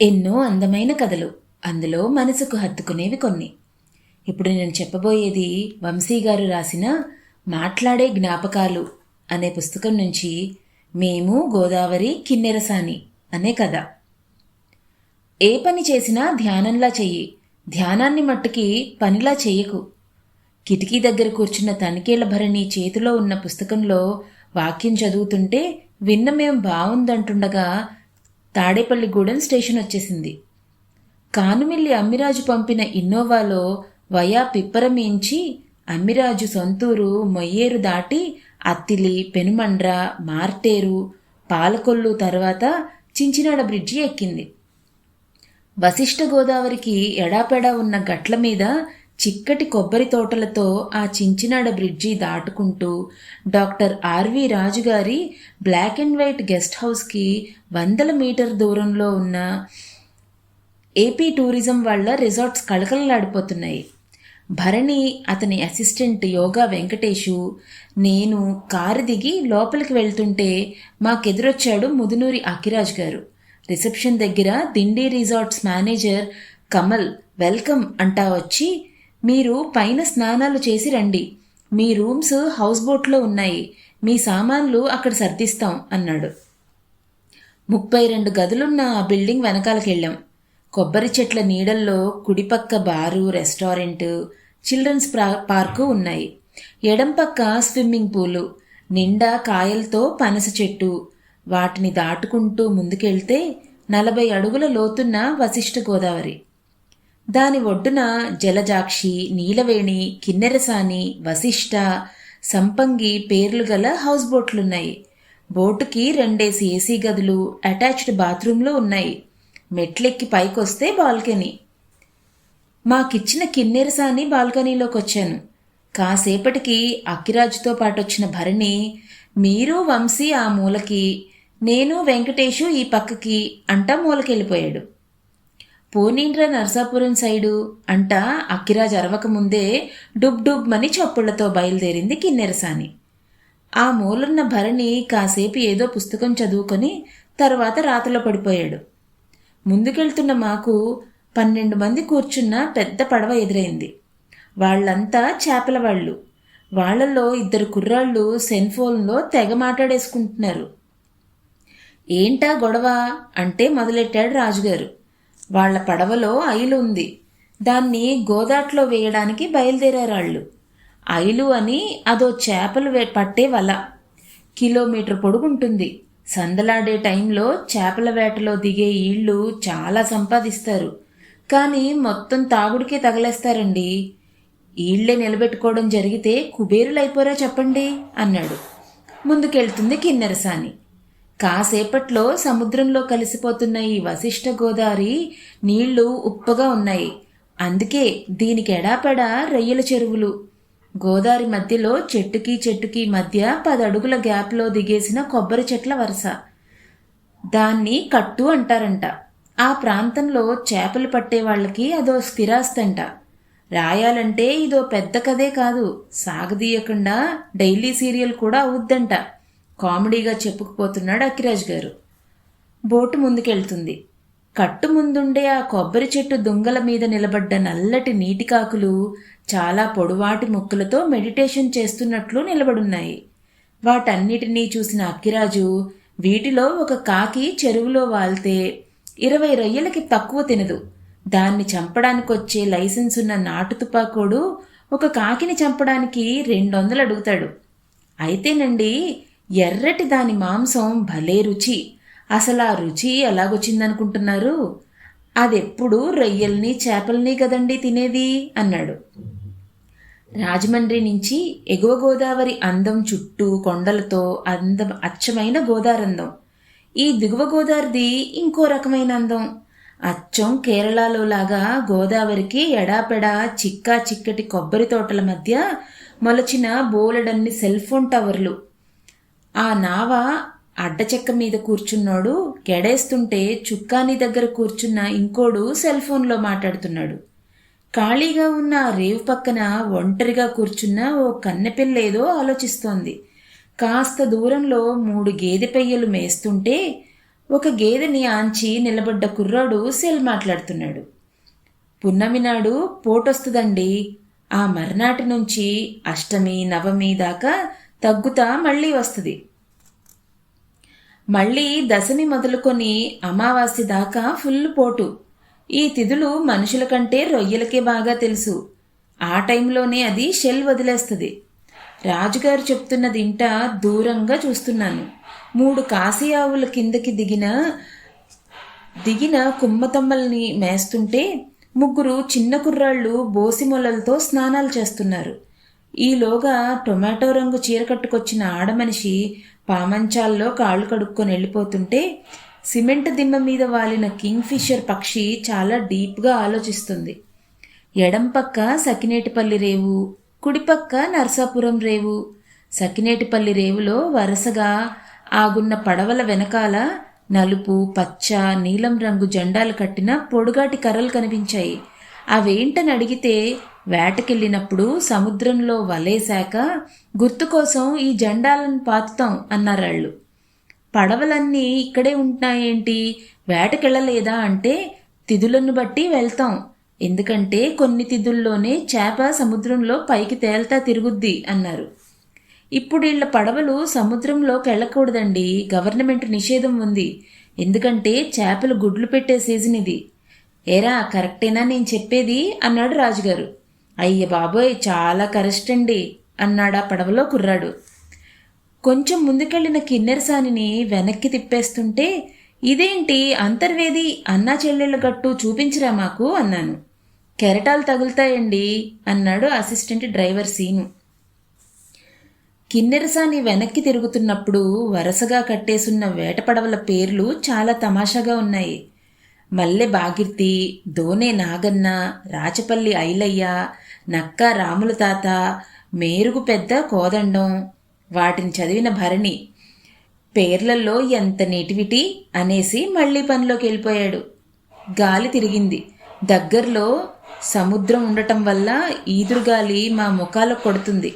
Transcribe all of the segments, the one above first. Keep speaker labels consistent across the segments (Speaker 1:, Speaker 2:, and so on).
Speaker 1: ఎన్నో అందమైన కథలు. అందులో మనసుకు హత్తుకునేవి కొన్ని. ఇప్పుడు నేను చెప్పబోయేది వంశీ గారు రాసిన మాట్లాడే జ్ఞాపకాలు అనే పుస్తకం నుంచి మేము గోదావరి కిన్నెరసాని అనే కథ. ఏ పని చేసినా ధ్యానంలా చెయ్యి. ధ్యానాన్ని మట్టుకి పనిలా చెయ్యకు. కిటికీ దగ్గర కూర్చున్న తనికేళ్ళ భరణి చేతిలో ఉన్న పుస్తకంలో వాక్యం చదువుతుంటే విన్న మేం బావుందంటుండగా తాడేపల్లిగూడెం స్టేషన్ వచ్చేసింది. కానుమిల్లి అమ్మిరాజు పంపిన ఇన్నోవాలో వయా పిప్పరమీంచి అమ్మిరాజు సొంతూరు మొయ్యేరు దాటి అత్తిలి పెనుమండ్ర మార్టేరు పాలకొల్లు తర్వాత చించినాడ బ్రిడ్జి ఎక్కింది. వశిష్ఠ గోదావరికి ఎడాపెడా ఉన్న గట్ల మీద చిక్కటి కొబ్బరి తోటలతో ఆ చించినాడ బ్రిడ్జి దాటుకుంటూ డాక్టర్ ఆర్వి రాజు గారి బ్లాక్ అండ్ వైట్ గెస్ట్ హౌస్కి వందల మీటర్ దూరంలో ఉన్న ఏపీ టూరిజం వాళ్ళ రిసార్ట్స్ కళకళలాడిపోతున్నాయి. భరణి అతని అసిస్టెంట్ యోగా వెంకటేషు నేను కారు దిగి లోపలికి వెళ్తుంటే మాకెదురొచ్చాడు ముదునూరి అఖిరాజ్ గారు. రిసెప్షన్ దగ్గర Dindi resorts manager Kamal welcome అంటా వచ్చి మీరు పైన స్నానాలు చేసి రండి. మీ రూమ్స్ హౌస్ బోట్లో ఉన్నాయి. మీ సామాన్లు అక్కడ సర్దిస్తాం అన్నాడు. ముప్పై రెండు గదులున్న ఆ బిల్డింగ్ వెనకాలకెళ్ళాం. కొబ్బరి చెట్ల నీడల్లో కుడిపక్క బారు రెస్టారెంట్ చిల్డ్రన్స్ పార్కు ఉన్నాయి. ఎడం పక్క స్విమ్మింగ్ పూలు నిండా కాయలతో పనస చెట్టు. వాటిని దాటుకుంటూ ముందుకెళ్తే నలభై అడుగుల లోతున్న వశిష్ఠ గోదావరి. దాని ఒడ్డున జలజాక్షి నీలవేణి కిన్నెరసాని వశిష్ట సంపంగి పేర్లు గల హౌస్ బోట్లున్నాయి. బోటుకి రెండేసి ఏసీ గదులు అటాచ్డ్ బాత్రూంలు ఉన్నాయి. మెట్లెక్కి పైకొస్తే బాల్కనీ. మాకిచ్చిన కిన్నెరసాని బాల్కనీలోకి వచ్చాను కాసేపటికి అక్కిరాజుతో పాటొచ్చిన భరణి మీరు వంశీ ఆ మూలకి నేను వెంకటేషు ఈ పక్కకి అంటా మూలకెళ్ళిపోయాడు. పోనీండ్రా నర్సాపురం సైడు అంట అక్కిరాజ్ అరవకముందే డుబ్ డుబ్ మని చప్పుళ్ళతో బయలుదేరింది కిన్నెరసాని. ఆ మూలున్న భరణి కాసేపు ఏదో పుస్తకం చదువుకొని తర్వాత రాతలో పడిపోయాడు. ముందుకెళ్తున్న మాకు పన్నెండు మంది కూర్చున్న పెద్ద పడవ ఎదురైంది. వాళ్ళంతా చేపల వాళ్ళు. వాళ్ళలో ఇద్దరు కుర్రాళ్ళు సెన్ఫోన్లో తెగ మాట్లాడేసుకుంటున్నారు. ఏంటా గొడవ? అంటే మొదలెట్టాడు రాజుగారు. వాళ్ళ పడవలో ఐలు ఉంది. దాన్ని గోదాట్లో వేయడానికి బయలుదేరారాళ్ళు ఐలు అని అదో చేపలు పట్టే వల. కిలోమీటర్ పొడుగుంటుంది. సందలాడే టైంలో చేపల వేటలో దిగే ఈళ్ళు చాలా సంపాదిస్తారు. కానీ మొత్తం తాగుడికే తగలేస్తారండి. ఈళ్ళే నిలబెట్టుకోవడం జరిగితే కుబేరులైపోరా చెప్పండి అన్నాడు. ముందుకెళ్తుంది కిన్నెరసాని. కాసేపట్లో సముద్రంలో కలిసిపోతున్న ఈ వశిష్ఠ గోదావరి నీళ్ళు ఉప్పగా ఉన్నాయి. అందుకే దీనికి ఎడాపెడా రొయ్యల చెరువులు. గోదావరి మధ్యలో చెట్టుకి చెట్టుకి మధ్య పదడుగుల గ్యాప్లో దిగేసిన కొబ్బరి చెట్ల వరుస. దాన్ని కట్టు అంటారంట. ఆ ప్రాంతంలో చేపలు పట్టే వాళ్ళకి అదో స్థిరాస్తంట. రాయాలంటే ఇదో పెద్ద కథే కాదు. సాగదీయకుండా డైలీ సీరియల్ కూడా అవుద్దంట. కామెడీగా చెప్పుకుపోతున్నాడు అఖిరాజ్ గారు. బోటు ముందుకెళ్తుంది. కట్టు ముందుండే ఆ కొబ్బరి చెట్టు దుంగల మీద నిలబడ్డ నల్లటి నీటి కాకులు చాలా పొడువాటి ముక్కులతో మెడిటేషన్ చేస్తున్నట్లు నిలబడున్నాయి. వాటన్నిటినీ చూసిన అక్కిరాజు వీటిలో ఒక కాకి చెరువులో వాల్తే ఇరవై రొయ్యలకి తక్కువ తినదు. దాన్ని చంపడానికొచ్చే లైసెన్స్ ఉన్న నాటు తుపాకోడు ఒక కాకిని చంపడానికి రెండొందలు అడుగుతాడు అయితేనండి ఎర్రటి దాని మాంసం భలే రుచి. అసలు ఆ రుచి ఎలాగొచ్చిందనుకుంటున్నారు? అదెప్పుడు రొయ్యల్ని చేపల్ని కదండి తినేది? అన్నాడు. రాజమండ్రి నుంచి ఎగువ గోదావరి అందం చుట్టూ కొండలతో అందం అచ్చమైన గోదారందం. ఈ దిగువ గోదావరిది ఇంకో రకమైన అందం. అచ్చం కేరళలో లాగా గోదావరికి ఎడాపెడా చిక్కా చిక్కటి కొబ్బరి తోటల మధ్య మొలచిన బోలెడన్ని సెల్ ఫోన్ టవర్లు. ఆ నావ అడ్డచెక్క మీద కూర్చున్నాడు. గెడేస్తుంటే చుక్కాని దగ్గర కూర్చున్న ఇంకోడు సెల్ ఫోన్లో మాట్లాడుతున్నాడు. ఖాళీగా ఉన్న రేవు పక్కన ఒంటరిగా కూర్చున్న ఓ కన్నెపిల్ల ఏదో ఆలోచిస్తోంది. కాస్త దూరంలో మూడు గేదె పెయ్యలు మేస్తుంటే ఒక గేదెని ఆంచి నిలబడ్డ కుర్రాడు సెల్ మాట్లాడుతున్నాడు. పున్నమి నాడు పోటొస్తుందండి. ఆ మర్నాటి నుంచి అష్టమి నవమి దాకా తగ్గుతా మళ్ళీ వస్తుంది. మళ్ళీ దశమి మొదలుకొని అమావాస్య దాకా ఫుల్ పోటు. ఈ తిథులు మనుషుల కంటే రొయ్యలకే బాగా తెలుసు. ఆ టైంలోనే అది షెల్ వదిలేస్తుంది. రాజుగారు చెప్తున్నది ఇంట దూరంగా చూస్తున్నాను. మూడు కాశీ ఆవుల కిందకి దిగిన దిగిన కుమ్మతమ్మల్ని మేస్తుంటే ముగ్గురు చిన్న కుర్రాళ్ళు బోసిమొలలతో స్నానాలు చేస్తున్నారు. ఈలోగా టొమాటో రంగు చీర కట్టుకొచ్చిన ఆడమనిషి పామంచాల్లో కాళ్ళు కడుక్కొని వెళ్ళిపోతుంటే సిమెంట్ దిమ్మ మీద వాలిన కింగ్ ఫిషర్ పక్షి చాలా డీప్గా ఆలోచిస్తుంది. ఎడం పక్క సకినేటిపల్లి రేవు కుడిపక్క నరసాపురం రేవు. సకినేటిపల్లి రేవులో వరుసగా ఆగున్న పడవల వెనకాల నలుపు పచ్చ నీలం రంగు జెండాలు కట్టిన పొడుగాటి కర్రలు కనిపించాయి. అవేంటని అడిగితే వేటకెళ్ళినప్పుడు సముద్రంలో వలేశాక గుర్తు కోసం ఈ జెండాలను పాతుతాం అన్నారాళ్ళు. పడవలన్నీ ఇక్కడే ఉంటున్నాయేంటి? వేటకెళ్ళలేదా అంటే తిథులను బట్టి వెళ్తాం. ఎందుకంటే కొన్ని తిథుల్లోనే చేప సముద్రంలో పైకి తేల్తా తిరుగుద్ది అన్నారు. ఇప్పుడు వీళ్ళ పడవలు సముద్రంలోకి వెళ్ళకూడదండి గవర్నమెంట్ నిషేధం ఉంది. ఎందుకంటే చేపలు గుడ్లు పెట్టే సీజన్ ఇది. ఏరా కరెక్టేనా నేను చెప్పేది? అన్నాడు రాజుగారు. అయ్య బాబోయ్ చాలా కరెస్ట్ అండి అన్నాడా పడవలో కుర్రాడు. కొంచెం ముందుకెళ్ళిన కిన్నెరసానిని వెనక్కి తిప్పేస్తుంటే ఇదేంటి అంతర్వేది అన్నా చెల్లెళ్ళ గట్టు చూపించరా మాకు? అన్నాను. కెరటాలు తగులుతాయండి అన్నాడు అసిస్టెంట్ డ్రైవర్ సీను. కిన్నెరసాని వెనక్కి తిరుగుతున్నప్పుడు వరుసగా కట్టేసున్న వేటపడవల పేర్లు చాలా తమాషాగా ఉన్నాయి. మల్లె బాగిర్తి దోనే నాగన్న రాచపల్లి ఐలయ్య నక్క రాముల తాత మేరుగు పెద్ద కోదండం వాటిని చదివిన భరణి పేర్లల్లో ఎంత నేటివిటీ అనేసి మళ్ళీ పనిలోకి వెళ్ళిపోయాడు. గాలి తిరిగింది. దగ్గరలో సముద్రం ఉండటం వల్ల ఈదురుగాలి మా ముఖాలకు కొడుతుంది.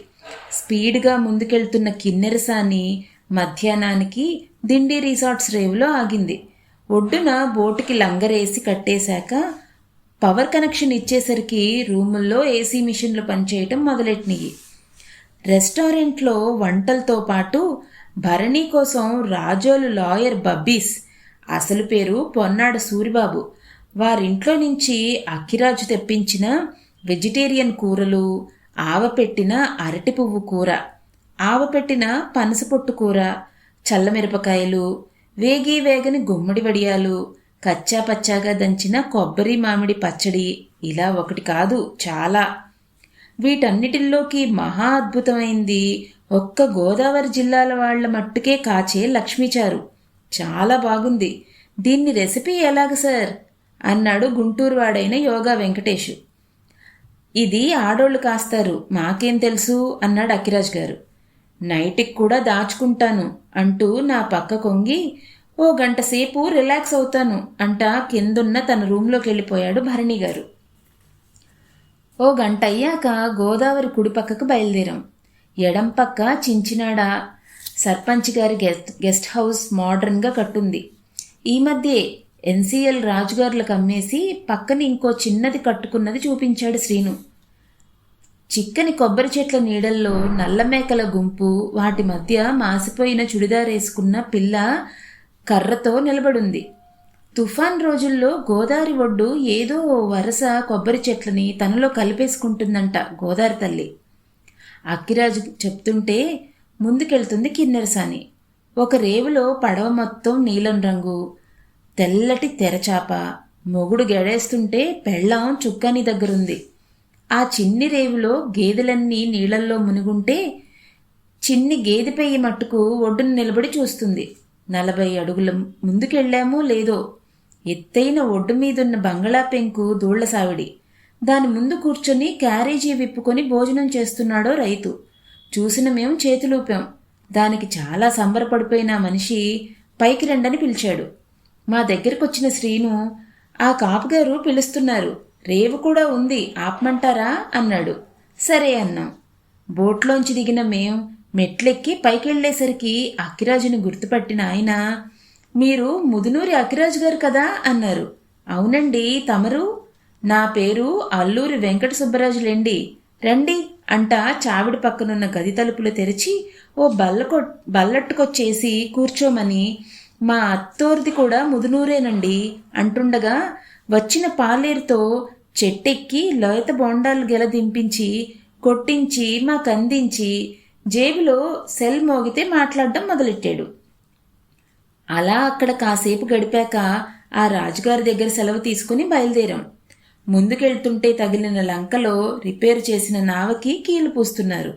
Speaker 1: స్పీడ్గా ముందుకెళ్తున్న కిన్నెరసాని మధ్యాహ్నానికి దిండి రిసార్ట్స్ రేవులో ఆగింది. ఒడ్డున బోటుకి లంగరేసి కట్టేశాక పవర్ కనెక్షన్ ఇచ్చేసరికి రూముల్లో ఏసీ మిషన్లు పనిచేయటం మొదలెట్టినాయి. రెస్టారెంట్లో వంటలతో పాటు భరణి కోసం రాజోలు లాయర్ బబ్బీస్ అసలు పేరు పొన్నాడ సూరిబాబు. వారింట్లో నుంచి అక్కిరాజు తెప్పించిన వెజిటేరియన్ కూరలు ఆవపెట్టిన అరటి పువ్వు కూర ఆవపెట్టిన పనసపొట్టు కూర చల్లమిరపకాయలు వేగి వేగని గుమ్మడి వడియాలు కచ్చా పచ్చాగా దంచిన కొబ్బరి మామిడి పచ్చడి ఇలా ఒకటి కాదు చాలా. వీటన్నిటిల్లోకి మహా అద్భుతమైంది. ఒక్క గోదావరి జిల్లాల వాళ్ళ మట్టుకే కాచే లక్ష్మీచారు. చాలా బాగుంది. దీన్ని రెసిపీ ఎలాగ సార్? అన్నాడు గుంటూరు వాడైన యోగా వెంకటేషు. ఇది ఆడోళ్ళు కాస్తారు మాకేం తెలుసు? అన్నాడు అఖిరాజ్ గారు. నైట్కి కూడా దాచుకుంటాను అంటూ నా పక్క కొంగి ఓ గంట సేపు రిలాక్స్ అవుతాను అంట కిందున్న తన రూంలోకి వెళ్ళిపోయాడు భరణి గారు. ఓ గంట అయ్యాక గోదావరి కుడి పక్కకు బయలుదేరాం. ఎడం పక్క చించినాడ సర్పంచ్ గారి గెస్ట్ గెస్ట్ హౌస్ మోడర్న్గా కట్టుంది. ఈ మధ్యే ఎన్సీఎల్ రాజుగారులకు అమ్మేసి పక్కన ఇంకో చిన్నది కట్టుకున్నది చూపించాడు శ్రీను. చిక్కని కొబ్బరి చెట్ల నీడల్లో నల్ల మేకల గుంపు వాటి మధ్య మాసిపోయిన చుడిదారేసుకున్న పిల్ల కర్రతో నిలబడుంది. తుఫాన్ రోజుల్లో గోదావరి ఒడ్డు ఏదో వరస కొబ్బరి చెట్లని తనలో కలిపేసుకుంటుందంట గోదావరి తల్లి. అక్కిరాజు చెప్తుంటే ముందుకెళ్తుంది కిన్నెరసాని. ఒక రేవులో పడవ మొత్తం నీలం రంగు తెల్లటి తెరచాప మొగుడు గెడేస్తుంటే పెళ్ళాం చుక్కని దగ్గరుంది. ఆ చిన్ని రేవులో గేదెలన్నీ నీళ్ళల్లో మునుగుంటే చిన్ని గేదె పెయ్యి మట్టుకు ఒడ్డును నిలబడి చూస్తుంది. నలభై అడుగుల ముందుకెళ్ళామో లేదో ఎత్తైన ఒడ్డు మీదున్న బంగళా పెంకు దూళ్ళసావిడి దాని ముందు కూర్చొని క్యారేజీ విప్పుకొని భోజనం చేస్తున్నాడో రైతు. చూసిన మేము చేతులూపాం. దానికి చాలా సంబరపడిపోయిన మనిషి పైకి రండని పిలిచాడు. మా దగ్గరకొచ్చిన శ్రీను ఆ కాపుగారు పిలుస్తున్నారు. రేవు కూడా ఉంది. ఆపమంటారా? అన్నాడు. సరే అన్నాం. బోట్లోంచి దిగిన మేం మెట్లెక్కి పైకెళ్ళేసరికి అక్కిరాజుని గుర్తుపట్టిన ఆయన మీరు ముదునూరి అఖిరాజు గారు కదా అన్నారు. అవునండి తమరు? నా పేరు అల్లూరి వెంకట సుబ్బరాజులేండి రండి అంట చావిడి పక్కనున్న గది తలుపులు తెరిచి ఓ బల్లకొ బల్లట్టుకొచ్చేసి కూర్చోమని మా అత్తోరిది కూడా ముదునూరేనండి అంటుండగా వచ్చిన పాలేరుతో చెట్టెక్కి లోయత బోండాలు గెల దింపించి కొట్టించి మాకందించి జేబులో సెల్ మోగితే మాట్లాడడం మొదలెట్టాడు. అలా అక్కడ కాసేపు గడిపాక ఆ రాజుగారి దగ్గర సెలవు తీసుకుని బయలుదేరాం. ముందుకెళ్తుంటే తగిలిన లంకలో రిపేరు చేసిన నావకి కీలు పూస్తున్నారు.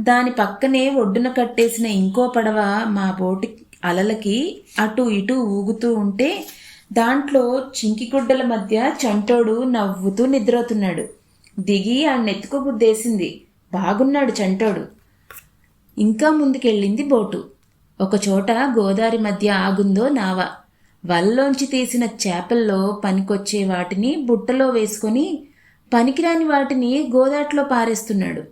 Speaker 1: దాని పక్కనే ఒడ్డున కట్టేసిన ఇంకో పడవ మా బోటి అలలకి అటు ఇటు ఊగుతూ ఉంటే దాంట్లో చింకిగుడ్డల మధ్య చంటోడు నవ్వుతూ నిద్రవుతున్నాడు దిగి ఆ నెత్తుకు బుద్దేసింది బాగున్నాడు చంటోడు. ఇంకా ముందుకెళ్ళింది బోటు. ఒకచోట గోదారి మధ్య ఆగుందో నావ. వల్లోంచి తీసిన చేపల్లో పనికొచ్చే వాటిని బుట్టలో వేసుకొని పనికిరాని వాటిని గోదాట్లో పారేస్తున్నాడు.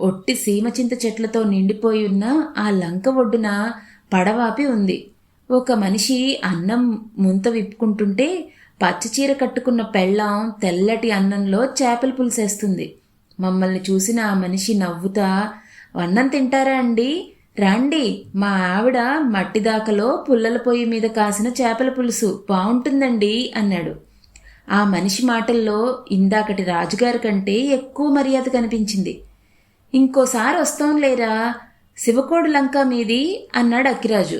Speaker 1: ఒట్టి సీమచింత చెట్లతో నిండిపోయి ఉన్న ఆ లంక ఒడ్డున పడవాపి ఉంది. ఒక మనిషి అన్నం ముంత విప్పుకుంటుంటే పచ్చచీర కట్టుకున్న పెళ్ళాం తెల్లటి అన్నంలో చేపలు పులుసేస్తుంది. మమ్మల్ని చూసిన ఆ మనిషి నవ్వుతా అన్నం తింటారా అండి? రండి. మా ఆవిడ మట్టిదాకలో పుల్లల పొయ్యి మీద కాసిన చేపల పులుసు బాగుంటుందండి అన్నాడు. ఆ మనిషి మాటల్లో ఇందాకటి రాజుగారి కంటే ఎక్కువ మర్యాద కనిపించింది. ఇంకోసారి వస్తాంలేరా శివకోడు లంక మీది అన్నాడు అక్కిరాజు.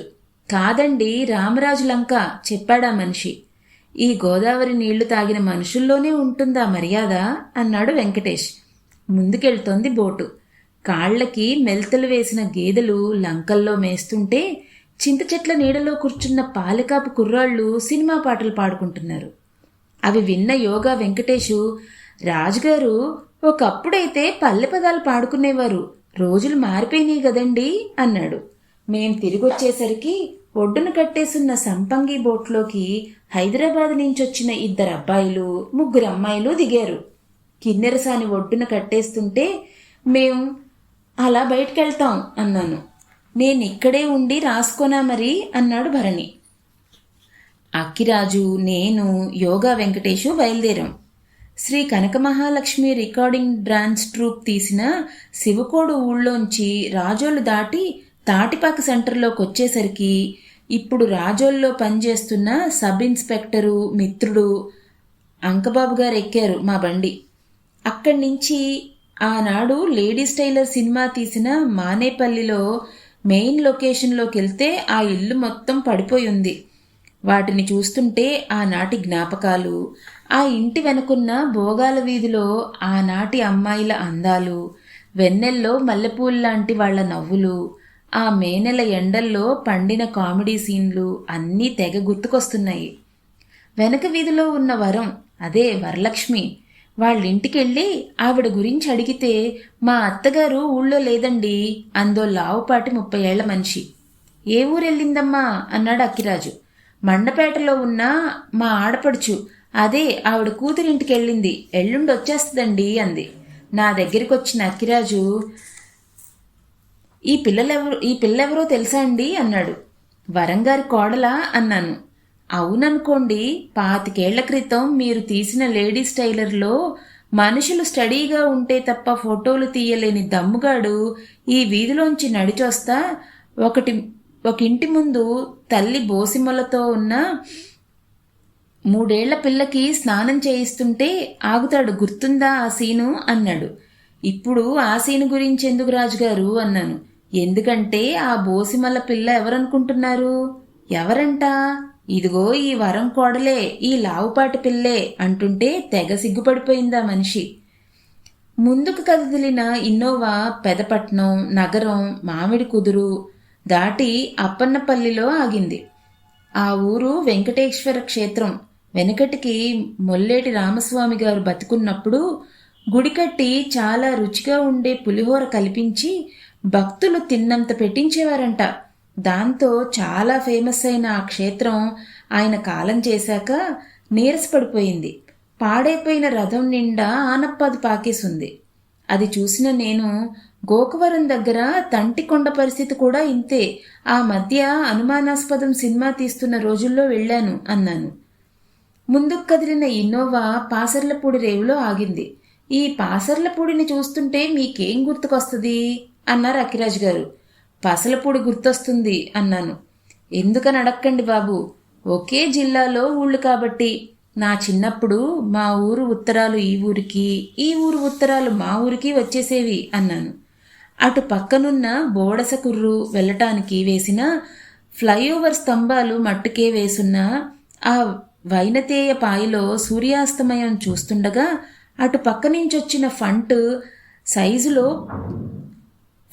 Speaker 1: కాదండి రామరాజు లంక చెప్పాడా మనిషి. ఈ గోదావరి నీళ్ళు తాగిన మనుషుల్లోనే ఉంటుందా మర్యాద? అన్నాడు వెంకటేష్. ముందుకెళ్తోంది బోటు. కాళ్ళకి మెల్తలు వేసిన గేదెలు లంకల్లో మేస్తుంటే చింత చెట్ల నీడలో కూర్చున్న పాలకాపు కుర్రాళ్ళు సినిమా పాటలు పాడుకుంటున్నారు. అవి విన్న యోగా వెంకటేషు రాజుగారు ఒకప్పుడైతే పల్లె పదాలు పాడుకునేవారు రోజులు మారిపోయినాయి గదండి అన్నాడు. మేం తిరిగొచ్చేసరికి ఒడ్డున కట్టేసున్న సంపంగి బోట్లోకి హైదరాబాద్ నుంచి వచ్చిన ఇద్దరు అబ్బాయిలు ముగ్గురు అమ్మాయిలు దిగారు. కిన్నెరసాని ఒడ్డున కట్టేస్తుంటే మేం అలా బయటకెళ్తాం అన్నాను. నేను ఇక్కడే ఉండి రాసుకోనా మరి అన్నాడు భరణి. అక్కిరాజు నేను యోగా వెంకటేషు బయలుదేరాం. Shri Kanakamahalakshmi recording dance troupe తీసిన శివకోడు ఊళ్ళోంచి రాజోలు దాటి తాటిపాక సెంటర్లోకి వచ్చేసరికి ఇప్పుడు రాజోల్లో పనిచేస్తున్న సబ్ ఇన్స్పెక్టరు మిత్రుడు అంకబాబు గారు ఎక్కారు మా బండి. అక్కడి నుంచి ఆనాడు లేడీస్ టైలర్ సినిమా తీసిన మానేపల్లిలో మెయిన్ లొకేషన్లోకి వెళ్తే ఆ ఇల్లు మొత్తం పడిపోయి ఉంది వాటిని చూస్తుంటే ఆనాటి జ్ఞాపకాలు ఆ ఇంటి వెనుకున్న భోగాల వీధిలో ఆనాటి అమ్మాయిల అందాలు వెన్నెల్లో మల్లెపూల్లాంటి వాళ్ళ నవ్వులు ఆ మేనెల ఎండల్లో పండిన కామెడీ సీన్లు అన్నీ తెగ గుర్తుకొస్తున్నాయి. వెనక వీధిలో ఉన్న వరం అదే వరలక్ష్మి వాళ్ళింటికెళ్ళి ఆవిడ గురించి అడిగితే మా అత్తగారు ఊళ్ళో లేదండి అందో లావుపాటి ముప్పై ఏళ్ళ మనిషి. ఏ ఊరెళ్ళిందమ్మా? అన్నాడు అక్కిరాజు. మండపేటలో ఉన్న మా ఆడపడుచు. అదే ఆవిడ కూతురింటికి వెళ్ళింది ఎల్లుండి వచ్చేస్తుందండి అంది. నా దగ్గరికి వచ్చిన అక్కిరాజు ఈ పిల్లలెవరు ఈ పిల్లెవరో తెలుసా అండి? అన్నాడు. వరంగారి కోడలా? అన్నాను. అవుననుకోండి పాతికేళ్ళ క్రితం మీరు తీసిన లేడీస్ టైలర్లో మనుషులు స్టడీగా ఉంటే తప్ప ఫోటోలు తీయలేని దమ్ముగాడు ఈ వీధిలోంచి నడిచొస్తా ఒకటి ఒక ఇంటి ముందు తల్లి బోసిమలతో ఉన్న మూడేళ్ళ పిల్లకి స్నానం చేయిస్తుంటే ఆగుతాడు గుర్తుందా ఆ సీను? అన్నాడు. ఇప్పుడు ఆ సీను గురించి ఎందుకు రాజుగారు? అన్నాను. ఎందుకంటే ఆ బోసిమల్ల పిల్ల ఎవరనుకుంటున్నారు? ఎవరంట? ఇదిగో ఈ వరం కోడలే ఈ లావుపాటి పిల్లే అంటుంటే తెగ సిగ్గుపడిపోయిందా మనిషి. ముందుకు కదిలిన ఇన్నోవా పెదపట్నం నగరం మామిడి కుదురు దాటి అప్పన్నపల్లిలో ఆగింది. ఆ ఊరు వెంకటేశ్వర క్షేత్రం. వెనకటికి మొల్లేటి రామస్వామి గారు బతుకున్నప్పుడు గుడి కట్టి చాలా రుచిగా ఉండే పులిహోర కల్పించి భక్తులు తిన్నంత పెట్టించేవారంట. దాంతో చాలా ఫేమస్ అయిన ఆ క్షేత్రం ఆయన కాలం చేశాక నీరసపడిపోయింది. పాడైపోయిన రథం నిండా ఆనప్పది పాకేసుంది. అది చూసిన నేను గోకవరం దగ్గర తంటికొండ పరిస్థితి కూడా ఇంతే. ఆ మధ్య అనుమానాస్పదం సినిమా తీస్తున్న రోజుల్లో వెళ్ళాను అన్నాను. ముందుకు కదిలిన ఇన్నోవా పాసర్లపూడి రేవులో ఆగింది. ఈ పాసర్లపూడిని చూస్తుంటే మీకేం గుర్తుకొస్తుంది? అన్నారు అఖిరాజ్ గారు. పసలపూడి గుర్తొస్తుంది అన్నాను. ఎందుకని అడక్కండి బాబు? ఒకే జిల్లాలో ఊళ్ళు కాబట్టి నా చిన్నప్పుడు మా ఊరు ఉత్తరాలు ఈ ఊరికి ఈ ఊరు ఉత్తరాలు మా ఊరికి వచ్చేసేవి అన్నాను. అటు పక్కనున్న బోడసకుర్రు వెళ్ళటానికి వేసిన ఫ్లైఓవర్ స్తంభాలు మట్టుకే వేసున్న ఆ వైనతేయ పాయిలో సూర్యాస్తమయం చూస్తుండగా అటు పక్క నుంచి వచ్చిన ఫంట్ సైజులో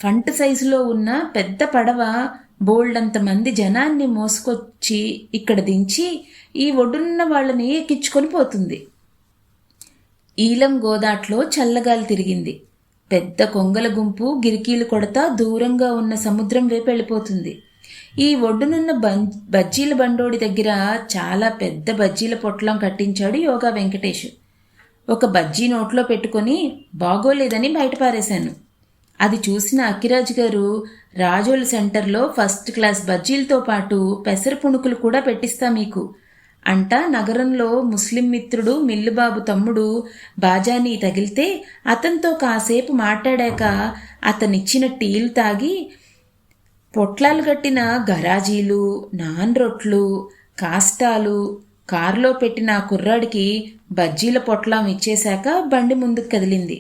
Speaker 1: ఫంట్ సైజులో ఉన్న పెద్ద పడవ బోల్డంత మంది జనాన్ని మోసుకొచ్చి ఇక్కడ దించి ఈ ఒడ్డున్న వాళ్ళని ఎక్కించుకొని పోతుంది. ఈలం గోదాట్లో చల్లగాలి తిరిగింది. పెద్ద కొంగల గుంపు గిరికీలు కొడతా దూరంగా ఉన్న సముద్రం వైపు వెళ్ళిపోతుంది. ఈ ఒడ్డునున్న బం బజ్జీల బండోడి దగ్గర చాలా పెద్ద బజ్జీల పొట్లం కట్టించాడు యోగా వెంకటేష్. ఒక బజ్జీ నోట్లో పెట్టుకొని బాగోలేదని బయటపారేశాను అది చూసిన అక్కిరాజు గారు రాజోల్ సెంటర్లో ఫస్ట్ క్లాస్ బజ్జీలతో పాటు పెసర పుణుకులు కూడా పెట్టిస్తా మీకు. అంట నగరంలో ముస్లిం మిత్రుడు మిల్లుబాబు తమ్ముడు బాజానీ తగిలితే అతనితో కాసేపు మాట్లాడాక అతనిచ్చిన టీలు తాగి పొట్లాలు కట్టిన గరాజీలు నాన్ రొట్లు కాస్టాలు కారులో పెట్టిన కుర్రాడికి బజ్జీల పొట్లం ఇచ్చేశాక బండి ముందుకు కదిలింది.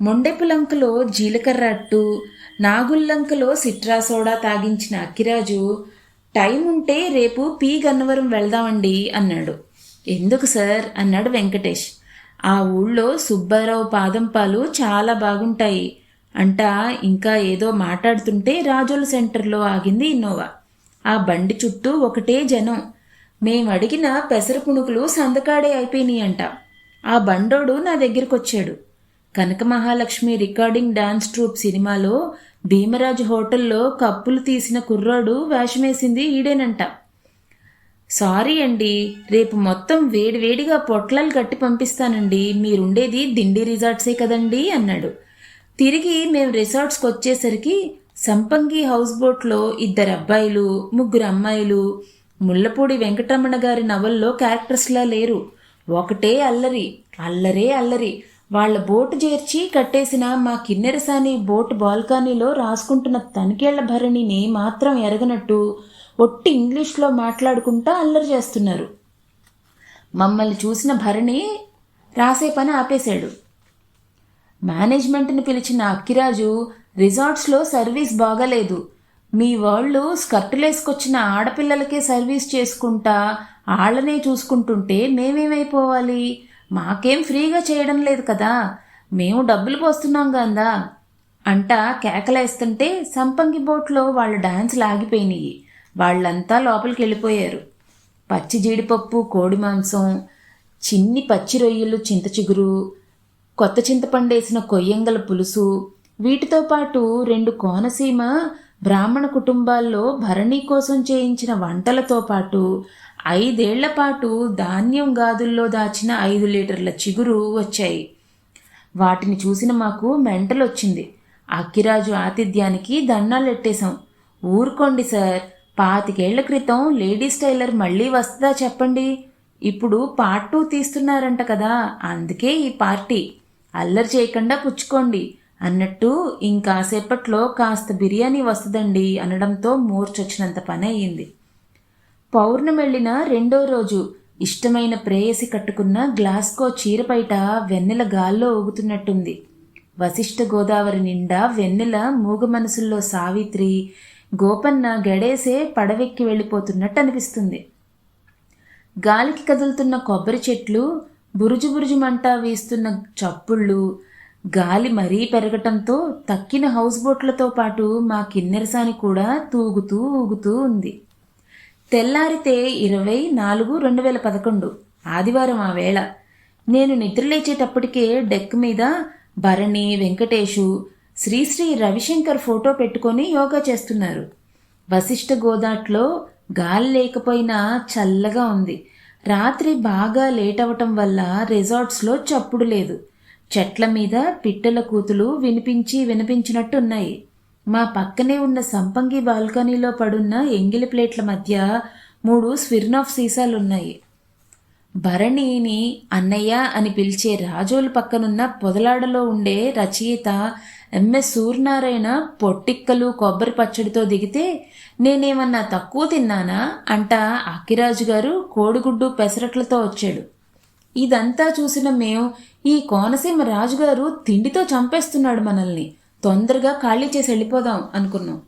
Speaker 1: మొండెపులంకలో జీలకర్ర అట్టు నాగుల్లంకలో సిట్రా సోడా తాగించిన అక్కిరాజు టైం ఉంటే రేపు పీ గన్నవరం వెళ్దామండి అన్నాడు. ఎందుకు సార్? అన్నాడు వెంకటేష్. ఆ ఊళ్ళో సుబ్బారావు పాదంపాలు చాలా బాగుంటాయి అంట ఇంకా ఏదో మాట్లాడుతుంటే రాజోల సెంటర్లో ఆగింది ఇన్నోవా. ఆ బండి చుట్టూ ఒకటే జనం. మేము అడిగిన పెసర పుణుకులు సందకాడే అయిపోయినాయి అంట ఆ బండోడు నా దగ్గరికి వచ్చాడు Kanaka Mahalakshmi recording dance troupe సినిమాలో భీమరాజు హోటల్లో కప్పులు తీసిన కుర్రాడు వేషమేసింది ఈడేనంట. సారీ అండి రేపు మొత్తం వేడివేడిగా పొట్లాలు కట్టి పంపిస్తానండి మీరుండేది దిండి రిసార్ట్సే కదండి అన్నాడు. తిరిగి మేము రిసార్ట్స్కి వచ్చేసరికి సంపంగి హౌస్ బోట్లో ఇద్దరు అబ్బాయిలు ముగ్గురు అమ్మాయిలు ముళ్ళపూడి వెంకటరమణ గారి నవల్లో క్యారెక్టర్స్లా లేరు. ఒకటే అల్లరి అల్లరే అల్లరి. వాళ్ళ బోటు చేర్చి కట్టేసిన మా కిన్నెరసాని బోటు బాల్కనీలో రాసుకుంటున్న తనికేళ్ళ భరణిని మాత్రం ఎరగనట్టు ఒట్టి ఇంగ్లీష్లో మాట్లాడుకుంటా అల్లరి చేస్తున్నారు. మమ్మల్ని చూసిన భరణి రాసే పని ఆపేశాడు. మేనేజ్మెంట్ని పిలిచిన అక్కిరాజు రిసార్ట్స్లో సర్వీస్ బాగలేదు. మీ వాళ్ళు స్కర్టులేసుకొచ్చిన ఆడపిల్లలకే సర్వీస్ చేసుకుంటా ఆళ్ళనే చూసుకుంటుంటే మేమేమైపోవాలి? మాకేం ఫ్రీగా చేయడం లేదు కదా. మేము డబ్బులు పోస్తున్నాం కదా అంట కేకలేస్తుంటే సంపంగి బోట్లో వాళ్ళ డాన్స్ లాగిపోయినాయి. వాళ్ళంతా లోపలికి వెళ్ళిపోయారు. పచ్చి జీడిపప్పు కోడి మాంసం చిన్ని పచ్చి రొయ్యలు చింత చిగురు కొత్త చింతపండేసిన కొయ్యంగల పులుసు వీటితో పాటు రెండు కోనసీమ బ్రాహ్మణ కుటుంబాల్లో భరణి కోసం చేయించిన వంటలతో పాటు ఐదేళ్ళ పాటు ధాన్యం గాదుల్లో దాచిన ఐదు లీటర్ల చిగురు వచ్చాయి. వాటిని చూసిన మాకు మెంటలొచ్చింది. అక్కిరాజు ఆతిథ్యానికి దండాలెట్టేశాం. ఊరుకోండి సార్ పాతికేళ్ళ క్రితం లేడీస్ టైలర్ మళ్ళీ వస్తుందా చెప్పండి? ఇప్పుడు పార్ట్ టూ తీస్తున్నారంట కదా అందుకే ఈ పార్టీ. అల్లరి చేయకుండా పుచ్చుకోండి. అన్నట్టు ఇంకాసేపట్లో కాస్త బిర్యానీ వస్తుందండి అనడంతో మూర్చొచ్చినంత పని అయ్యింది పౌర్ణమెళ్ళిన రెండో రోజు ఇష్టమైన ప్రేయసి కట్టుకున్న గ్లాస్కో చీరపైట వెన్నెల గాల్లో ఊగుతున్నట్టుంది. వశిష్ఠ గోదావరి నిండా వెన్నెల మూగ మనసుల్లో సావిత్రి గోపన్న గడేసే పడవెక్కి వెళ్ళిపోతున్నట్టు అనిపిస్తుంది. గాలికి కదులుతున్న కొబ్బరి చెట్లు బురుజు బురుజుమంట వీస్తున్న చప్పుళ్ళు గాలి మరీ పెరగటంతో తక్కిన హౌస్ బోట్లతో పాటు మా కిన్నెరసాని కూడా తూగుతూ ఊగుతూ ఉంది. తెల్లారితే ఇరవై నాలుగు రెండు వేల పదకొండు. ఆదివారం ఆ వేళ. నేను నిద్రలేచేటప్పటికే డెక్ మీద భరణి వెంకటేషు శ్రీశ్రీ రవిశంకర్ ఫోటో పెట్టుకొని యోగా చేస్తున్నారు. వశిష్ఠ గోదాట్లో గాలి లేకపోయినా చల్లగా ఉంది. రాత్రి బాగా లేట్ అవటం వల్ల రిసార్ట్స్లో చప్పుడు లేదు. చెట్ల మీద పిట్టల కూతులు వినిపించి వినిపించినట్టు ఉన్నాయి మా పక్కనే ఉన్న సంపంగి బాల్కనీలో పడున్న ఎంగిలి ప్లేట్ల మధ్య మూడు స్విర్నాఫ్ సీసాలున్నాయి. భరణిని అన్నయ్య అని పిలిచే రాజోలు పక్కనున్న పొదలాడలో ఉండే రచయిత ఎంఎస్ సూర్యనారాయణ పొట్టిక్కలు కొబ్బరి పచ్చడితో దిగితే నేనేమన్నా తక్కువ తిన్నానా? అంట అక్కిరాజు గారు కోడిగుడ్డు పెసరట్లతో వచ్చాడు. ఇదంతా చూసిన మేము ఈ కోనసీమ రాజుగారు తిండితో చంపేస్తున్నాడు మనల్ని. తొందరగా ఖాళీ చేసి వెళ్ళిపోదాం అనుకున్నాం.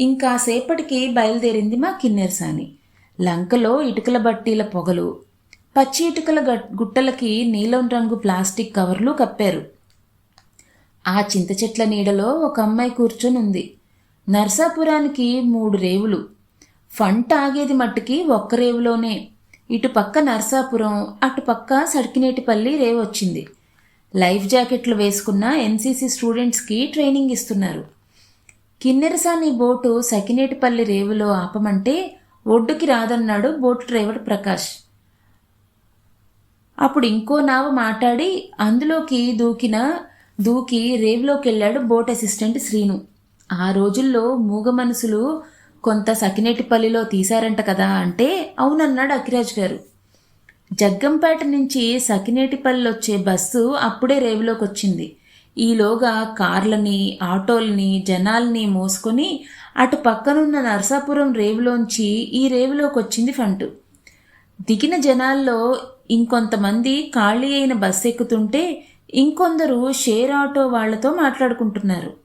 Speaker 1: ఇంకాసేపటికి బయలుదేరింది మా కిన్నెరసాని లంకలో ఇటుకల బట్టీల పొగలు పచ్చి ఇటుకల గుట్టలకి నీలం రంగు ప్లాస్టిక్ కవర్లు కప్పారు. ఆ చింత చెట్ల నీడలో ఒక అమ్మాయి కూర్చొని ఉంది. నర్సాపురానికి మూడు రేవులు. ఫంట ఆగేది మట్టుకి ఒక్క రేవులోనే. ఇటుపక్క నర్సాపురం అటుపక్క సడికినేటిపల్లి రేవు వచ్చింది. లైఫ్ జాకెట్లు వేసుకున్న ఎన్సీసీ స్టూడెంట్స్కి ట్రైనింగ్ ఇస్తున్నారు. కిన్నెరసాని బోటు సకినేటిపల్లి రేవులో ఆపమంటే ఒడ్డుకి రాదన్నాడు బోటు డ్రైవర్ ప్రకాష్. అప్పుడు ఇంకో నావ మాట్లాడి అందులోకి దూకిన దూకి రేవులోకి వెళ్ళాడు బోట్ అసిస్టెంట్ శ్రీను. ఆ రోజుల్లో మూగ మనసులు కొంత సకినేటిపల్లిలో తీశారంట కదా అంటే అవునన్నాడు అఖిరాజ్ గారు. జగ్గంపేట నుంచి సకినేటిపల్లొచ్చే బస్సు అప్పుడే రేవులోకి వచ్చింది ఈలోగా కార్లని ఆటోల్ని జనాల్ని మోసుకొని అటు పక్కనున్న నరసాపురం రేవులోంచి ఈ రేవులోకి వచ్చింది ఫంటు. దిగిన జనాల్లో ఇంకొంతమంది ఖాళీ అయిన బస్సు ఎక్కుతుంటే ఇంకొందరు షేర్ ఆటో వాళ్ళతో మాట్లాడుకుంటున్నారు.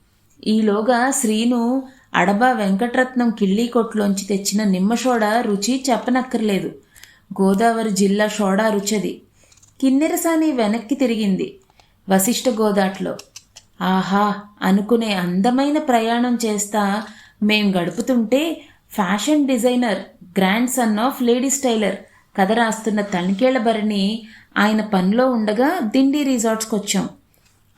Speaker 1: ఈలోగా శ్రీను అడబా వెంకటరత్నం కిళ్ళీ కొట్లోంచి తెచ్చిన నిమ్మషోడ రుచి చెప్పనక్కర్లేదు. గోదావరి జిల్లా షోడా రుచది. కిన్నెరసాని వెనక్కి తిరిగింది వశిష్ఠ గోదాట్లో. ఆహా అనుకునే అందమైన ప్రయాణం చేస్తా మేం గడుపుతుంటే fashion designer grandson of ladies tailor కథ రాస్తున్న తణికేళ్ళ భరణి ఆయన పనిలో ఉండగా దిండి రిసార్ట్స్కి వచ్చాం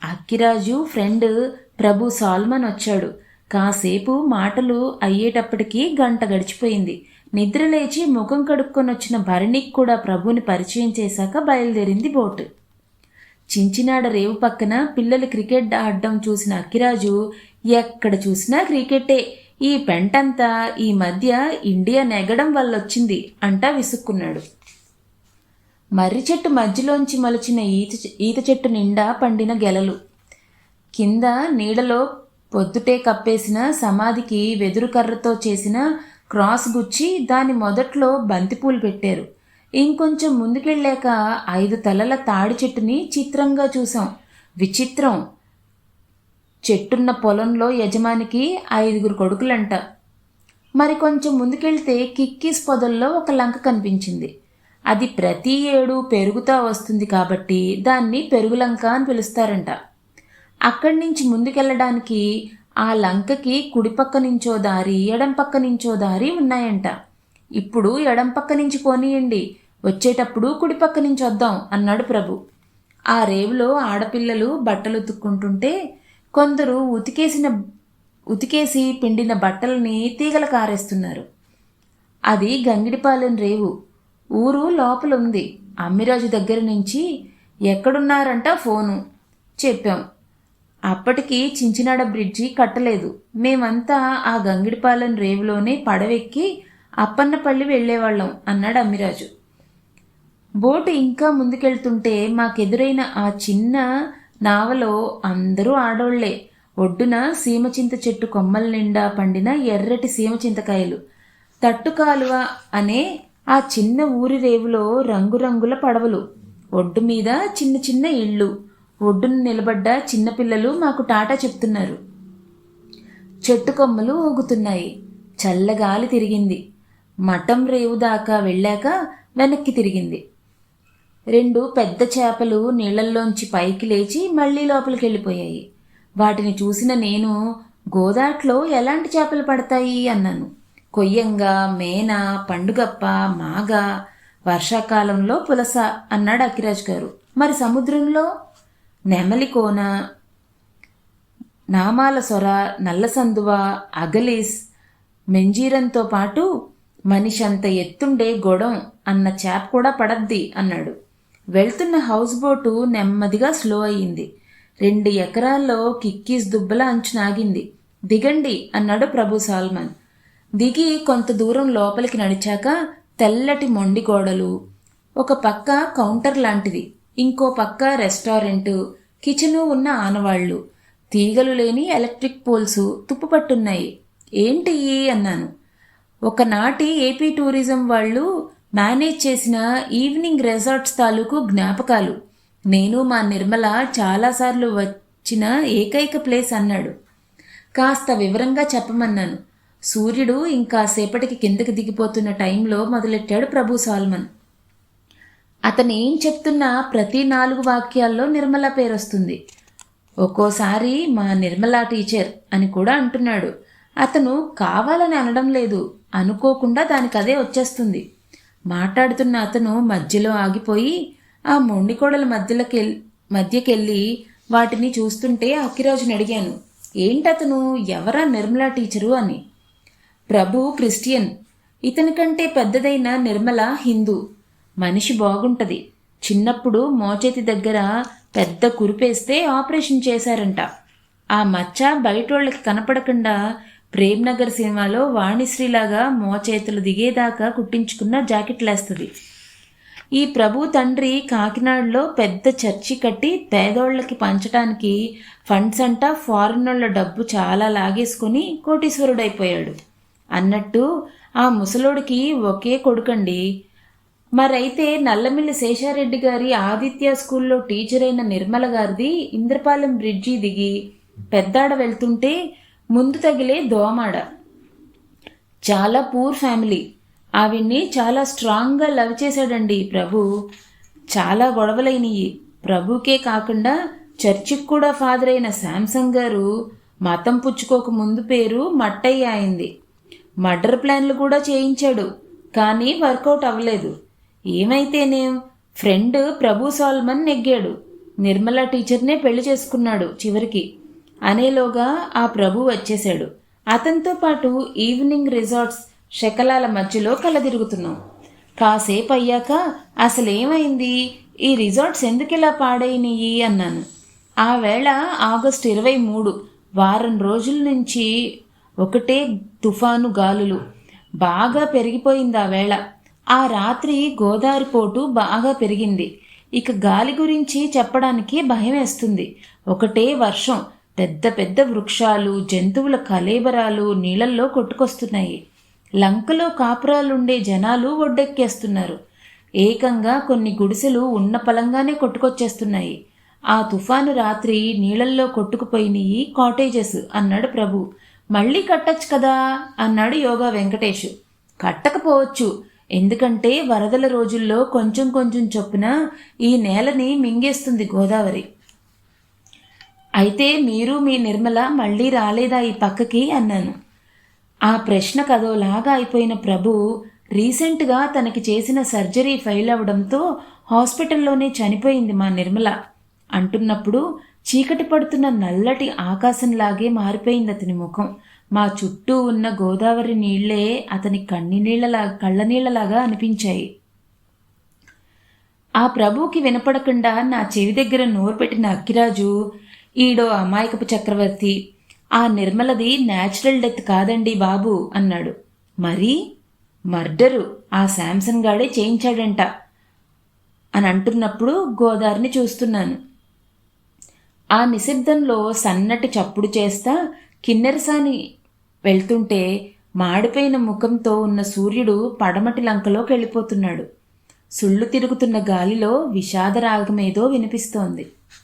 Speaker 1: అక్కిరాజు ఫ్రెండ్ ప్రభు సాల్మన్ వచ్చాడు. కాసేపు మాటలు అయ్యేటప్పటికీ గంట గడిచిపోయింది. నిద్రలేచి ముఖం కడుక్కొని వచ్చిన భరణికి కూడా ప్రభుని పరిచయం చేశాక బయలుదేరింది బోటు. చించినాడ రేవు పక్కన పిల్లలు క్రికెట్ ఆడడం చూసిన అక్కిరాజు ఎక్కడ చూసినా క్రికెటే. ఈ పెంటంతా ఈ మధ్య ఇండియా నెగడం వల్లొచ్చింది అంటా విసుక్కున్నాడు. మర్రి చెట్టు మధ్యలోంచి మలిచిన ఈత ఈత చెట్టు నిండా పండిన గెలలు. కింద నీడలో పొద్దుటే కప్పేసిన సమాధికి వెదురు కర్రతో చేసిన క్రాస్ గుచ్చి దాని మొదట్లో బంతిపూలు పెట్టారు. ఇంకొంచెం ముందుకెళ్ళాక ఐదు తలల తాడి చెట్టుని చిత్రంగా చూసాం విచిత్రం. చెట్టున్న పొలంలో యజమానికి ఐదుగురు కొడుకులంట. మరి కొంచెం ముందుకెళ్తే కిక్కీస్ పొదల్లో ఒక లంక కనిపించింది. అది ప్రతి ఏడు పెరుగుతా వస్తుంది కాబట్టి దాన్ని పెరుగులంక అని పిలుస్తారంట. అక్కడి నుంచి ముందుకెళ్ళడానికి ఆ లంకకి కుడిపక్క నుంచో దారి ఎడం పక్క నుంచో దారి ఉన్నాయంట. ఇప్పుడు ఎడం పక్క నుంచి కొనియండి వచ్చేటప్పుడు కుడిపక్క నుంచి వద్దాం అన్నాడు ప్రభు. ఆ రేవులో ఆడపిల్లలు బట్టలు ఉతుక్కుంటుంటే కొందరు ఉతికేసిన ఉతికేసి పిండిన బట్టలని తీగల కారేస్తున్నారు. అది గంగిడిపాలెం రేవు. ఊరు లోపల ఉంది అమ్మిరాజు దగ్గర నుంచి ఎక్కడున్నారంట ఫోను. చెప్పాం. అప్పటికి చించినాడ బ్రిడ్జి కట్టలేదు. మేమంతా ఆ గంగిడిపాలెం రేవులోనే పడవెక్కి అప్పన్నపల్లి వెళ్ళేవాళ్ళం అన్నాడు అమ్మిరాజు. బోటు ఇంకా ముందుకెళ్తుంటే మాకెదురైన ఆ చిన్న నావలో అందరూ ఆడోళ్ళే. ఒడ్డున సీమచింత చెట్టు కొమ్మల నిండా పండిన ఎర్రటి సీమచింతకాయలు. తట్టుకాలువ అనే ఆ చిన్న ఊరి రేవులో రంగురంగుల పడవలు. ఒడ్డు మీద చిన్న చిన్న ఇళ్ళు. ఒడ్డున నిలబడ్డ చిన్నపిల్లలు మాకు టాటా చెప్తున్నారు. చెట్టు కొమ్మలు ఊగుతున్నాయి. చల్లగాలి తిరిగింది. మఠం రేవు దాకా వెళ్ళాక వెనక్కి తిరిగింది. రెండు పెద్ద చేపలు నీళ్ళల్లోంచి పైకి లేచి మళ్ళీ లోపలికి వెళ్ళిపోయాయి వాటిని చూసిన నేను గోదాట్లో ఎలాంటి చేపలు పడతాయి? అన్నాను. కొయ్యంగా మేన పండుగప్ప మాగ వర్షాకాలంలో పులస అన్నాడు అఖిరాజ్ గారు. మరి సముద్రంలో? నెమలికోన నామాల సొర నల్లసందువ అగలీస్ మెంజీరంతో పాటు మనిషంత ఎత్తుండే గొడం అన్న చేప కూడా పడద్ది అన్నాడు. వెళ్తున్న హౌస్ బోటు నెమ్మదిగా స్లో అయ్యింది. రెండు ఎకరాల్లో కిక్కీస్ దుబ్బల అంచునాగింది దిగండి అన్నాడు ప్రభు సాల్మన్. దిగి కొంత దూరం లోపలికి నడిచాక తెల్లటి మొండి గోడలు ఒక పక్క కౌంటర్ లాంటిది. ఇంకో పక్క రెస్టారెంటు. కిచెను ఉన్న ఆనవాళ్ళు. తీగలు లేని ఎలక్ట్రిక్ పోల్స్ తుప్పుపట్టున్నాయి. ఏంటి అన్నాను. ఒకనాటి ఏపీ టూరిజం వాళ్ళు మేనేజ్ చేసిన ఈవినింగ్ రిసార్ట్స్ తాలూకు జ్ఞాపకాలు. నేను మా నిర్మల చాలాసార్లు వచ్చిన ఏకైక ప్లేస్ అన్నాడు. కాస్త వివరంగా చెప్పమన్నాను. సూర్యుడు ఇంకాసేపటికి కిందకి దిగిపోతున్న టైంలో మొదలెట్టాడు ప్రభు సాల్మన్. అతను ఏం చెప్తున్నా ప్రతి నాలుగు వాక్యాల్లో నిర్మల పేరొస్తుంది. ఒక్కోసారి మా నిర్మలా టీచర్ అని కూడా అంటున్నాడు. అతను కావాలని అనడం లేదు అనుకోకుండా దానికి అదే వచ్చేస్తుంది. మాట్లాడుతున్న అతను మధ్యలో ఆగిపోయి ఆ మొండికోడల మధ్యలోకి మధ్యకెళ్ళి వాటిని చూస్తుంటే అక్కిరాజుని అడిగాను ఏంటతను? ఎవరా నిర్మలా టీచరు అని? ప్రభు క్రిస్టియన్. ఇతని కంటే పెద్దదైన నిర్మల హిందూ. మనిషి బాగుంటది. చిన్నప్పుడు మోచేతి దగ్గర పెద్ద కురిపేస్తే ఆపరేషన్ చేశారంట. ఆ మచ్చ బయటోళ్ళకి కనపడకుండా ప్రేమ్నగర్ సినిమాలో వాణిశ్రీలాగా మోచేతులు దిగేదాకా కుట్టించుకున్న జాకెట్లేస్తుంది. ఈ ప్రభు తండ్రి కాకినాడలో పెద్ద చర్చి కట్టి పేదోళ్ళకి పంచటానికి ఫండ్స్ అంట ఫారిన్ డబ్బు చాలా లాగేసుకుని కోటీశ్వరుడైపోయాడు. అన్నట్టు ఆ ముసలోడికి ఒకే కొడుకండి. మరైతే నల్లమిల్లి శేషారెడ్డి గారి ఆదిత్య స్కూల్లో టీచర్ అయిన నిర్మల గారిది ఇంద్రపాలెం బ్రిడ్జి దిగి పెద్దాడ వెళ్తుంటే ముందు తగిలే దోమాడ. చాలా పూర్ ఫ్యామిలీ ఆవిడ్ని చాలా స్ట్రాంగ్గా లవ్ చేశాడండి ప్రభు. చాలా గొడవలైనయి. ప్రభుకే కాకుండా చర్చికి కూడా ఫాదర్ అయిన శాంసంగ్ గారు మతం పుచ్చుకోక ముందు పేరు మట్టయ్య అయింది. మర్డర్ ప్లాన్లు కూడా చేయించాడు. కానీ వర్కౌట్ అవ్వలేదు. ఏమైతేనేం? ఫ్రెండ్ ప్రభు సాల్మన్ నెగ్గాడు. నిర్మల టీచర్నే పెళ్ళి చేసుకున్నాడు చివరికి. అనేలోగా ఆ ప్రభు వచ్చేశాడు. అతనితో పాటు ఈవినింగ్ రిసార్ట్స్ శకలాల మధ్యలో కలదిరుగుతున్నాం. కాసేపు అయ్యాక అసలేమైంది? ఈ రిసార్ట్స్ ఎందుకిలా పాడైనయి? అన్నాను. ఆ వేళ ఆగస్టు ఇరవై మూడు వారం రోజుల నుంచి ఒకటే తుఫాను గాలులు. బాగా పెరిగిపోయింది ఆ వేళ. ఆ రాత్రి గోదావరి పోటు బాగా పెరిగింది. ఇక గాలి గురించి చెప్పడానికి భయం వేస్తుంది. ఒకటే వర్షం. పెద్ద పెద్ద వృక్షాలు జంతువుల కలేబరాలు నీళ్ళల్లో కొట్టుకొస్తున్నాయి. లంకలో కాపురాలుండే జనాలు ఒడ్డెక్కేస్తున్నారు. ఏకంగా కొన్ని గుడిసెలు ఉన్న పలంగానే కొట్టుకొచ్చేస్తున్నాయి. ఆ తుఫాను రాత్రి నీళ్ళల్లో కొట్టుకుపోయినయి కాటేజెస్ అన్నాడు ప్రభు. మళ్ళీ కట్టచ్చు కదా అన్నాడు యోగా వెంకటేష్. కట్టకపోవచ్చు. ఎందుకంటే వరదల రోజుల్లో కొంచెం కొంచెం చొప్పున ఈ నేలని మింగేస్తుంది గోదావరి. అయితే మీరు మీ నిర్మల మళ్ళీ రాలేదా ఈ పక్కకి అన్నాను. ఆ ప్రశ్న కదోలాగా అయిపోయిన ప్రభు రీసెంట్గా తనకి చేసిన సర్జరీ ఫెయిల్ అవడంతో హాస్పిటల్లోనే చనిపోయింది మా నిర్మల. అంటున్నప్పుడు చీకటి పడుతున్న నల్లటి ఆకాశంలాగే మారిపోయింది అతని ముఖం. మా చుట్టూ ఉన్న గోదావరి నీళ్ళే అతని కన్ని కళ్ళనీళ్ళలాగా అనిపించాయి. ఆ ప్రభుకి వినపడకుండా నా చెవి దగ్గర నోరు పెట్టిన అక్కిరాజు ఈడో అమాయకపు చక్రవర్తి ఆ నిర్మలది న్యాచురల్ డెత్ కాదండి బాబు అన్నాడు. మరి? మర్డరు ఆ శాంసన్ గాడే చేయించాడంట అని అంటున్నప్పుడు గోదారిని చూస్తున్నాను. ఆ నిశ్శబ్దంలో సన్నటి చప్పుడు చేస్తా కిన్నెరసాని వెళ్తుంటే మాడిపోయిన ముఖంతో ఉన్న సూర్యుడు పడమటి లంకలోకి వెళ్ళిపోతున్నాడు. సుళ్ళు తిరుగుతున్న గాలిలో విషాదరాగమేదో వినిపిస్తోంది.